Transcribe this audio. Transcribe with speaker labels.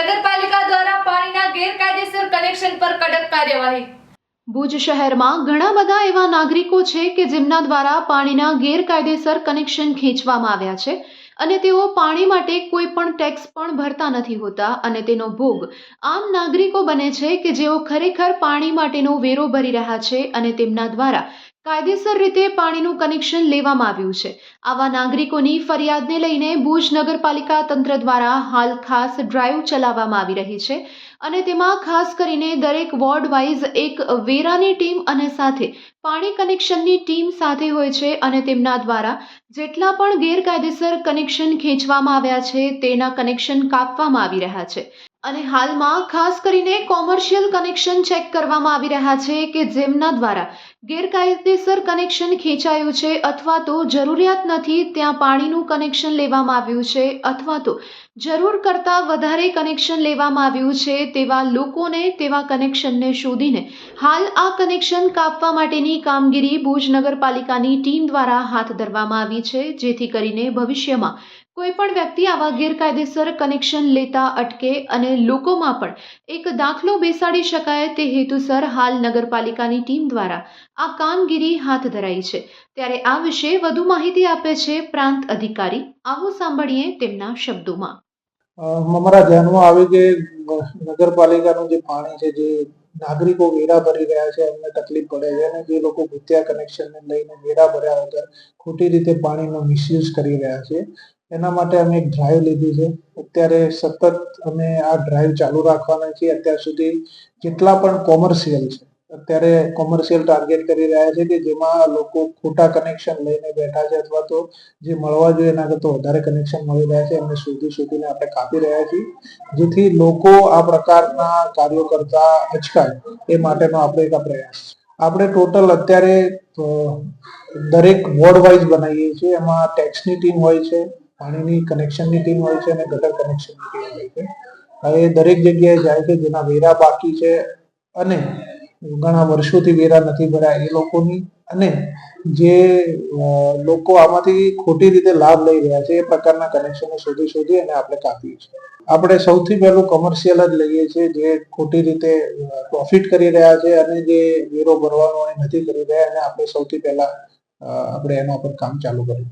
Speaker 1: નગરપાલિકા દ્વારા પાણીના ગેરકાયદેસર કનેક્શન પર કડક કાર્યવાહી.
Speaker 2: ભુજ શહેરમાં ઘણા બધા એવા નાગરિકો છે કે જેમના દ્વારા પાણીના ગેરકાયદેસર કનેક્શન ખેંચવામાં આવ્યા છે અને તેઓ પાણી માટે કોઈ પણ ટેક્સ પણ ભરતા નથી હોતા અને તેનો ભોગ આમ નાગરિકો બને છે કે જેઓ ખરેખર પાણી માટેનો વેરો ભરી રહ્યા છે અને તેમના દ્વારા કાયદેસર રીતે પાણીનું કનેક્શન લેવામાં આવ્યું છે. આવા નાગરિકોની ફરિયાદને લઈને ભુજ નગરપાલિકા તંત્ર દ્વારા હાલ ખાસ ડ્રાઈવ ચલાવવામાં આવી રહી છે અને તેમાં ખાસ કરીને દરેક વોર્ડ વાઇઝ એક વેરાની ટીમ અને સાથે પાણી કનેક્શનની ટીમ સાથે હોય છે અને તેમના દ્વારા જેટલા પણ ગેરકાયદેસર કનેક્શન ખેંચવામાં આવ્યા છે તેના કનેક્શન કાપવામાં આવી રહ્યા છે. અને હાલમાં ખાસ કરીને કોમર્શિયલ કનેક્શન ચેક કરવામાં આવી રહ્યા છે કે જેમના દ્વારા ગેરકાયદેસર કનેક્શન ખેંચાયું છે અથવા તો જરૂરિયાત નથી ત્યાં પાણીનું કનેક્શન લેવામાં આવ્યું છે અથવા તો જરૂર કરતાં વધારે કનેક્શન લેવામાં આવ્યું છે તેવા લોકોને તેવા કનેક્શનને શોધીને હાલ આ કનેક્શન કાપવા માટેની કામગીરી ભુજ નગરપાલિકાની ટીમ દ્વારા હાથ ધરવામાં આવી છે જેથી કરીને ભવિષ્યમાં કોઈ પણ વ્યક્તિ આવા ગેરકાયદેસર કનેક્શન લેતા અટકે અને લોકોમાં પણ એક દાખલો બેસાડી શકાય તે હેતુસર હાલ નગરપાલિકાની ટીમ દ્વારા આ કામગીરી હાથ ધરાઈ છે. ત્યારે આ વિશે વધુ માહિતી આપે છે પ્રાંત અધિકારી. આવો સાંભળીએ તેમના શબ્દોમાં.
Speaker 3: અમારા ધ્યાનમાં આવે કે નગરપાલિકાનું જે પાણી છે, જે નાગરિકો વેરા ભરી રહ્યા છે, એમને તકલીફ પડે છે અને જે લોકો ભૂતિયા કનેક્શનને લઈને વેરા ભર્યા વગર ખોટી રીતે પાણીનો મિસયુઝ કરી રહ્યા છે. એના માટે અમે એક ડ્રાઈવ લીધી છે. અત્યારે સતત અમે આ ડ્રાઈવ ચાલુ રાખવાના છીએ. અત્યાર સુધી જેટલા પણ કોમર્શિયલ છે, અત્યારે કોમર્શિયલ ટાર્ગેટ કરી રહ્યા છે કે જેમાં લોકો ખોટા કનેક્શન લઈને બેઠા છે અથવા તો જે મળવા જોઈએ એના કરતાં વધારે કનેક્શન મળી રહ્યા છે. એમને શોધી શોધીને આપણે કાપી રહ્યા છીએ. જેથી લોકો આ પ્રકારના કાર્યો કરતા અચકાય. એ માટેનો આપણે એક પ્રયાસ આપણે ટોટલ અત્યારે દરેક વોર્ડ વાઇઝ બનાવીએ છીએ. એમાં ટેક્સની ટીમ હોય છે પાણીની કનેક્શનની ટીમ હોય છે અને ગટર કનેક્શનની ટીમ હોય છે. હવે દરેક જગ્યાએ જાય છે જેના વેરા બાકી છે અને ઘણા વર્ષોથી વેરા નથી ભર્યા. એ લોકોની અને જે લોકો આમાંથી ખોટી રીતે લાભ લઈ રહ્યા છે એ પ્રકારના કનેક્શનો શોધી શોધી અને આપણે કાપીએ છીએ. આપણે સૌથી પહેલું કોમર્શિયલ જ લઈએ છીએ જે ખોટી રીતે પ્રોફિટ કરી રહ્યા છે અને જે વેરો ભરવાનો એ નથી કરી રહ્યા અને આપણે સૌથી પહેલા આપણે એના પર કામ ચાલુ કર્યું.